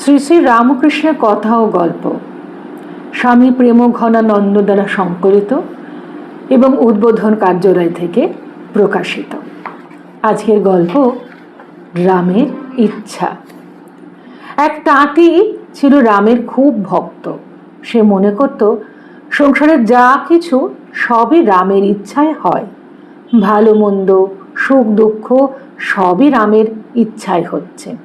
শ্রী শ্রী রামকৃষ্ণের কথা ও গল্প। স্বামী প্রেম ঘনানন্দ দ্বারা সংকলিত এবং উদ্বোধন কার্যালয় থেকে প্রকাশিত। আজকের গল্প, রামের ইচ্ছা। এক তাঁতি ছিল রামের খুব ভক্ত। সে মনে করত সংসারের যা কিছু সবই রামের ইচ্ছায় হয়। ভালো মন্দ, সুখ দুঃখ সবই রামের ইচ্ছায় হচ্ছে।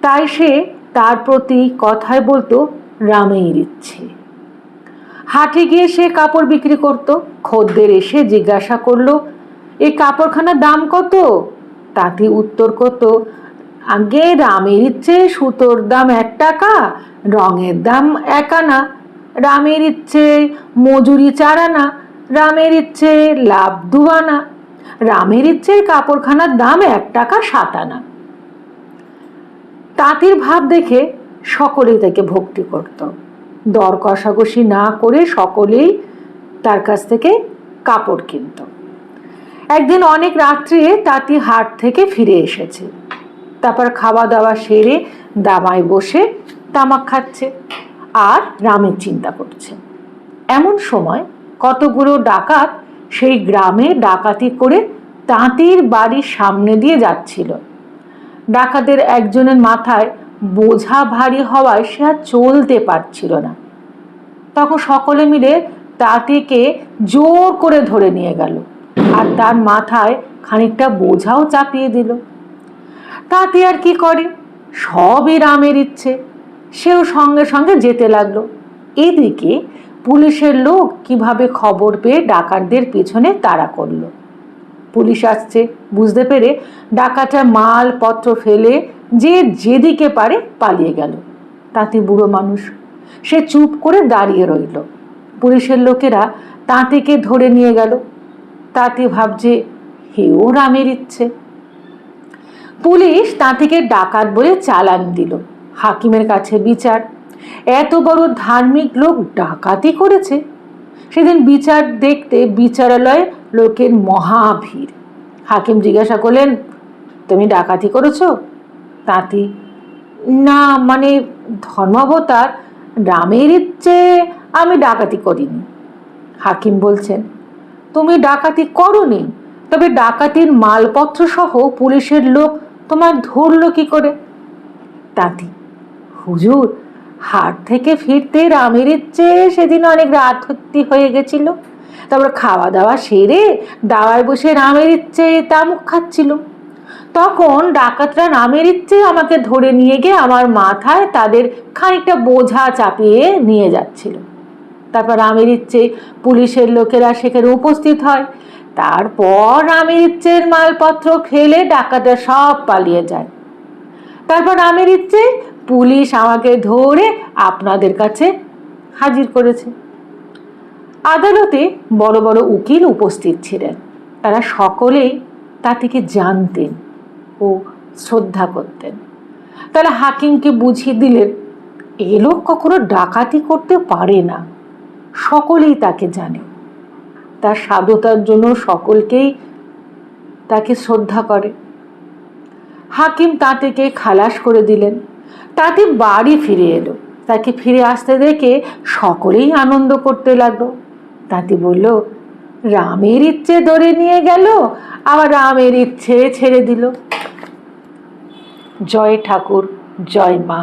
তাই সে তার প্রতি কথায় বলতো রামের ইচ্ছে হাটে গিয়ে সে কাপড় বিক্রি করত, খদ্দের এসে জিজ্ঞাসা করল এই কাপড়খানার দাম কত? তাতে উত্তর করতো, আগে রামের ইচ্ছে সুতোর দাম এক টাকা, রঙের দাম এক আনা। রামের ইচ্ছে মজুরি চার আনা রামের ইচ্ছে লাভ দু আনা। রামের ইচ্ছে কাপড়খানার দাম এক টাকা সাত আনা। তাঁতির ভাব দেখে সকলেই তাকে ভক্তি করত। দর কষাকষি না করে সকলেই তার কাছ থেকে কাপড় কিনত। একদিন অনেক রাত্রে তাঁতি হাট থেকে ফিরে এসেছে। তারপর খাওয়া দাওয়া সেরে দামায় বসে তামাক খাচ্ছে আর রামের চিন্তা করছে। এমন সময় কতগুলো ডাকাত সেই গ্রামে ডাকাতি করে তাঁতির বাড়ির সামনে দিয়ে যাচ্ছিল। ডাকাতের একজনের মাথায় বোঝা ভারী হওয়ায় সে আর চলতে পারছিল না। তখন সকলে মিলে তাঁতিকে জোর করে ধরে নিয়ে গেল আর তার মাথায় খানিকটা বোঝাও চাপিয়ে দিল। তাতে আর কি করে? সবই রামের ইচ্ছে। সেও সঙ্গে সঙ্গে যেতে লাগল। এদিকে পুলিশের লোক কীভাবে খবর পেয়ে ডাকাতদের পেছনে তাড়া করল। পুলিশ আসছে, বুঝতে পেরে ডাকাতরা মাল পত্র ফেলে যে যেদিকে পারে পালিয়ে গেল। তাতে বুড়ো মানুষ, সে চুপ করে দাঁড়িয়ে রইল। পুলিশের লোকেরা তাঁতিকে ধরে নিয়ে গেল। তাতে ভাবছে, হেও রামের ইচ্ছে। পুলিশ তাঁতিকে ডাকাত বলে চালান দিল। হাকিমের কাছে বিচার। এত বড় ধার্মিক লোক ডাকাতি করেছে। সেদিন বিচার দেখতে বিচারালয়ে লোকের মহা ভিড় হাকিম জিজ্ঞাসা করলেন, তুমি ডাকাতি করেছ? তাঁতি, না মানে ধর্মাবতার রামের ইচ্ছে আমি ডাকাতি করিনি। হাকিম বলছেন, তুমি ডাকাতি করনি, তবে ডাকাতির মালপত্র সহ পুলিশের লোক তোমার ধরলো কি করে? তাঁতি, হুজুর, হাট থেকে ফিরতে রামের ইচ্ছে সেদিন অনেক রাত হয়ে গেছিল। তারপর খাওয়া দাওয়া সেরে দাওয়ায় বসে রামের ইচ্ছে তামুক খাচ্ছিল। তখন ডাকাতরা রামের ইচ্ছে আমাকে ধরে নিয়ে গিয়ে আমার মাথায় তাদের খানিকটা বোঝা চাপিয়ে নিয়ে যাচ্ছিল। তারপর রামের ইচ্ছে পুলিশের লোকেরা সেখানে উপস্থিত হয়। তারপর রামের ইচ্ছের মালপত্র খেলে ডাকাতরা সব পালিয়ে যায়। তারপর রামের ইচ্ছে পুলিশ আমাকে ধরে আপনাদের কাছে হাজির করেছে। আদালতে বড় বড় উকিল উপস্থিত ছিলেন। তারা সকলেই তা থেকে জানতেন ও শ্রদ্ধা করতেন। তারা হাকিমকে বুঝিয়ে দিলেন, এ লোক কখনো ডাকাতি করতে পারে না। সকলেই তাকে জানে। তার সাধুতার জন্য সকলকেই তাকে শ্রদ্ধা করে। হাকিম তাঁতিকে খালাস করে দিলেন। তাতে বাড়ি ফিরে এলো। তাকে ফিরে আসতে দেখে সকলেই আনন্দ করতে লাগল। তাতে বলল, রামের ইচ্ছে ধরে নিয়ে গেল, আবার রামের ইচ্ছে ছেড়ে দিল। জয় ঠাকুর, জয় মা।